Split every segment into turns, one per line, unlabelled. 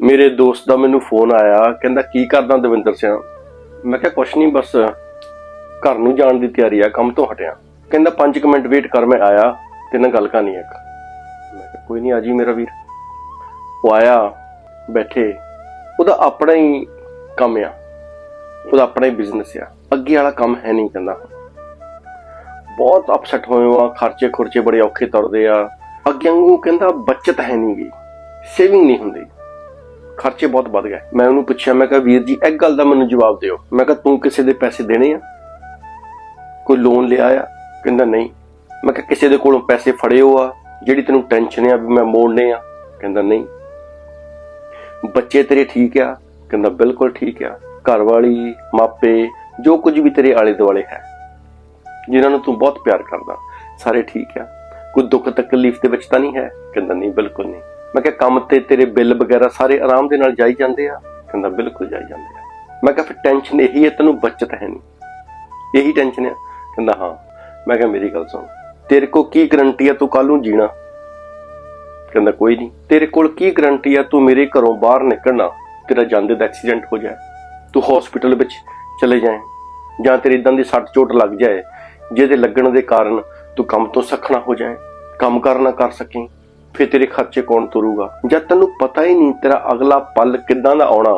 ਮੇਰੇ ਦੋਸਤ ਦਾ ਮੈਨੂੰ ਫੋਨ ਆਇਆ, ਕਹਿੰਦਾ, ਕੀ ਕਰਦਾ ਦਵਿੰਦਰ ਸਿੰਘ ਮੈਂ ਕਿਹਾ, ਕੁਛ ਨਹੀਂ, ਬਸ ਘਰ ਨੂੰ ਜਾਣ ਦੀ ਤਿਆਰੀ ਆ, ਕੰਮ ਤੋਂ ਹਟਿਆ। ਕਹਿੰਦਾ 5 ਮਿੰਟ ਵੇਟ ਕਰ, ਮੈਂ ਆਇਆ ਤੇ ਨਾਲ ਗੱਲ ਕਰਨੀ ਹੈ ਮੈਂ ਕਿਹਾ, ਕੋਈ ਨਹੀਂ, ਆ ਜੀ ਮੇਰਾ ਵੀਰ। ਉਹ ਆਇਆ, ਬੈਠੇ। ਉਹਦਾ ਆਪਣਾ ਹੀ ਕੰਮ ਆ। ਉਹਦਾ ਆਪਣਾ ਹੀ ਬਿਜ਼ਨਸ ਆ। ਅੱਗੇ ਵਾਲਾ ਕੰਮ ਹੈ ਨਹੀਂ ਕਹਿੰਦਾ। ਬਹੁਤ ਅਪਸੈਟ ਹੋਏ ਆ ਖਰਚੇ ਖੁਰਚੇ ਬੜੇ ਔਖੇ ਤੁਰਦੇ ਆ। ਅੱਗੇ ਵਾਂਗੂ ਕਹਿੰਦਾ, ਬਚਤ ਹੈ ਨਹੀਂ ਗਈ ਸੇਵਿੰਗ ਨਹੀਂ ਹੁੰਦੀ। ਖਰਚੇ ਬਹੁਤ ਵੱਧ ਗਏ। ਮੈਂ ਉਹਨੂੰ ਪੁੱਛਿਆ, ਮੈਂ ਕਿਹਾ, ਵੀਰ ਜੀ ਇੱਕ ਗੱਲ ਦਾ ਮੈਨੂੰ ਜਵਾਬ ਦਿਓ। ਮੈਂ ਕਿਹਾ, ਤੂੰ ਕਿਸੇ ਦੇ ਪੈਸੇ ਦੇਣੇ ਆ? ਕੋਈ ਲੋਨ ਲਿਆ ਆ ਕਹਿੰਦਾ, ਨਹੀਂ। ਮੈਂ ਕਿਹਾ, ਕਿਸੇ ਦੇ ਕੋਲੋਂ ਪੈਸੇ ਫੜੇ ਹੋ ਆ ਜਿਹੜੀ ਤੈਨੂੰ ਟੈਨਸ਼ਨ ਆ ਵੀ ਮੈਂ ਮੋੜਨੇ ਆ? ਕਹਿੰਦਾ, ਨਹੀਂ। ਬੱਚੇ ਤੇਰੇ ਠੀਕ ਆ? ਕਹਿੰਦਾ, ਬਿਲਕੁਲ ਠੀਕ ਆ। ਘਰ ਵਾਲੀ ਮਾਪੇ, ਜੋ ਕੁਝ ਵੀ ਤੇਰੇ ਆਲੇ ਦੁਆਲੇ ਹੈ, ਜਿਨ੍ਹਾਂ ਨੂੰ ਤੂੰ ਬਹੁਤ ਪਿਆਰ ਕਰਦਾ, ਸਾਰੇ ਠੀਕ ਆ। ਕੋਈ ਦੁੱਖ ਤਕਲੀਫ ਦੇ ਵਿੱਚ ਤਾਂ ਨਹੀਂ ਹੈ? ਕਹਿੰਦਾ, ਨਹੀਂ, ਬਿਲਕੁਲ ਨਹੀਂ। ਮੈਂ ਕਿਹਾ, ਕੰਮ ਤੇ ਤੇਰੇ ਬਿੱਲ ਵਗੈਰਾ ਸਾਰੇ ਆਰਾਮ ਦੇ ਨਾਲ ਜਾਈ ਜਾਂਦੇ ਆ? ਕਹਿੰਦਾ, ਬਿਲਕੁਲ ਜਾਈ ਜਾਂਦੇ ਆ। ਮੈਂ ਕਿਹਾ, ਫਿਰ ਟੈਨਸ਼ਨ ਇਹੀ ਹੈ, ਤੈਨੂੰ ਬਚਤ ਹੈ ਨਹੀਂ। ਇਹੀ ਟੈਨਸ਼ਨ ਹੈ ਕਹਿੰਦਾ, ਹਾਂ। ਮੈਂ ਕਿਹਾ, ਮੇਰੀ ਗੱਲ ਸੁਣ। ਤੇਰੇ ਕੋ ਕੀ ਗਰੰਟੀ ਆ, ਤੂੰ ਕੱਲ ਨੂੰ ਜੀਣਾ? ਕਹਿੰਦਾ, ਕੋਈ ਨਹੀਂ। ਤੇਰੇ ਕੋਲ ਕੀ ਗਰੰਟੀ ਆ, ਤੂੰ ਮੇਰੇ ਘਰੋਂ ਬਾਹਰ ਨਿਕਲਣਾ, ਤੇਰਾ ਜਾਂਦੇ ਦਾ ਐਕਸੀਡੈਂਟ ਹੋ ਜਾਏ। ਤੂੰ ਹਸਪੀਟਲ ਵਿੱਚ ਚਲੇ ਜਾਏ। ਜਾਂ ਤੇਰੇ ਇਦਾਂ ਦੀ ਸੱਟ ਚੋਟ ਲੱਗ ਜਾਏ, ਜਿਹਦੇ ਲੱਗਣ ਦੇ ਕਾਰਨ ਤੂੰ ਕੰਮ ਤੋਂ ਸਖਣਾ ਹੋ ਜਾਏ। ਕੰਮ ਕਰਨਾ ਕਰ ਸਕੇ। ਫਿਰ ਤੇਰੇ ਖਰਚੇ ਕੌਣ ਤੁਰੂਗਾ? ਜਦ ਤੈਨੂੰ ਪਤਾ ਹੀ ਨਹੀਂ ਤੇਰਾ ਅਗਲਾ ਪਲ ਕਿੱਦਾਂ ਦਾ ਆਉਣਾ,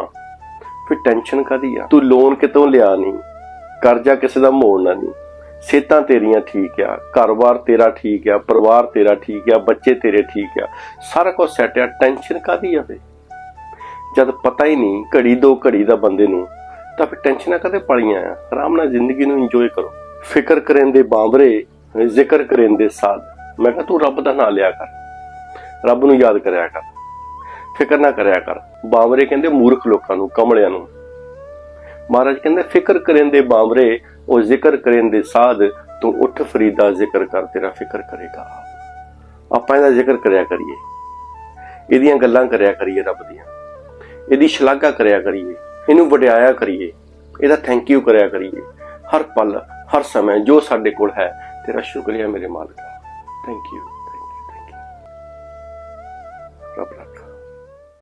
ਫਿਰ ਟੈਨਸ਼ਨ ਕਾਦੀ ਆ? ਤੂੰ ਲੋਨ ਕਿਤੋਂ ਲਿਆ ਨਹੀਂ, ਕਰਜ਼ਾ ਕਿਸੇ ਦਾ ਮੋੜਨਾ ਨਹੀਂ। ਸਿਹਤਾਂ ਤੇਰੀਆਂ ਠੀਕ ਆ, ਘਰ-ਬਾਰ ਤੇਰਾ ਠੀਕ ਆ, ਪਰਿਵਾਰ ਤੇਰਾ ਠੀਕ ਆ, ਬੱਚੇ ਤੇਰੇ ਠੀਕ ਆ, ਸਾਰਾ ਕੁਝ ਸੈੱਟ ਆ। ਟੈਨਸ਼ਨ ਕਾਦੀ ਆ ਫੇ ਜਦ ਪਤਾ ਹੀ ਨਹੀਂ ਘੜੀ ਦੋ ਘੜੀ ਦਾ ਬੰਦੇ ਨੂੰ, ਤਾਂ ਫਿਰ ਟੈਨਸ਼ਨਾਂ ਕਦੇ ਪਲੀਆਂ ਆ? ਆਰਾਮ ਨਾਲ ਜ਼ਿੰਦਗੀ ਨੂੰ ਇੰਜੋਏ ਕਰੋ। ਫਿਕਰ ਕਰਨ ਦੇ ਬਾਂਬਰੇ ਜ਼ਿਕਰ ਕਰਨ ਦੇ ਸਾਧ। ਮੈਂ ਕਿਹਾ ਤੂੰ ਰੱਬ ਦਾ ਨਾਮ ਲਿਆ ਕਰ। ਰੱਬ ਨੂੰ ਯਾਦ ਕਰਿਆ ਕਰ, ਫਿਕਰ ਨਾ ਕਰਿਆ ਕਰ। ਬਾਂਬਰੇ ਕਹਿੰਦੇ ਮੂਰਖ ਲੋਕਾਂ ਨੂੰ, ਕਮਲਿਆਂ ਨੂੰ। ਮਹਾਰਾਜ ਕਹਿੰਦੇ, ਫਿਕਰ ਕਰਨ ਦੇ ਬਾਂਬਰੇ ਉਹ ਜ਼ਿਕਰ ਕਰੇਂਦੇ ਸਾਧ, ਤੂੰ ਉੱਠ ਫਰੀਦਾ ਜ਼ਿਕਰ ਕਰ, ਤੇਰਾ ਫਿਕਰ ਕਰੇਗਾ। ਆਪਾਂ ਇਹਦਾ ਜ਼ਿਕਰ ਕਰਿਆ ਕਰੀਏ। ਇਹਦੀਆਂ ਗੱਲਾਂ ਕਰਿਆ ਕਰੀਏ ਰੱਬ ਦੀਆਂ। ਇਹਦੀ ਸ਼ਲਾਘਾ ਕਰਿਆ ਕਰੀਏ। ਇਹਨੂੰ ਵਡਿਆਇਆ ਕਰੀਏ। ਇਹਦਾ ਥੈਂਕ ਯੂ ਕਰਿਆ ਕਰੀਏ। ਹਰ ਪਲ, ਹਰ ਸਮੇਂ ਜੋ ਸਾਡੇ ਕੋਲ ਹੈ, ਤੇਰਾ ਸ਼ੁਕਰੀਆ ਮੇਰੇ ਮਾਲਕਾ ਥੈਂਕ ਯੂ Rob Lacker.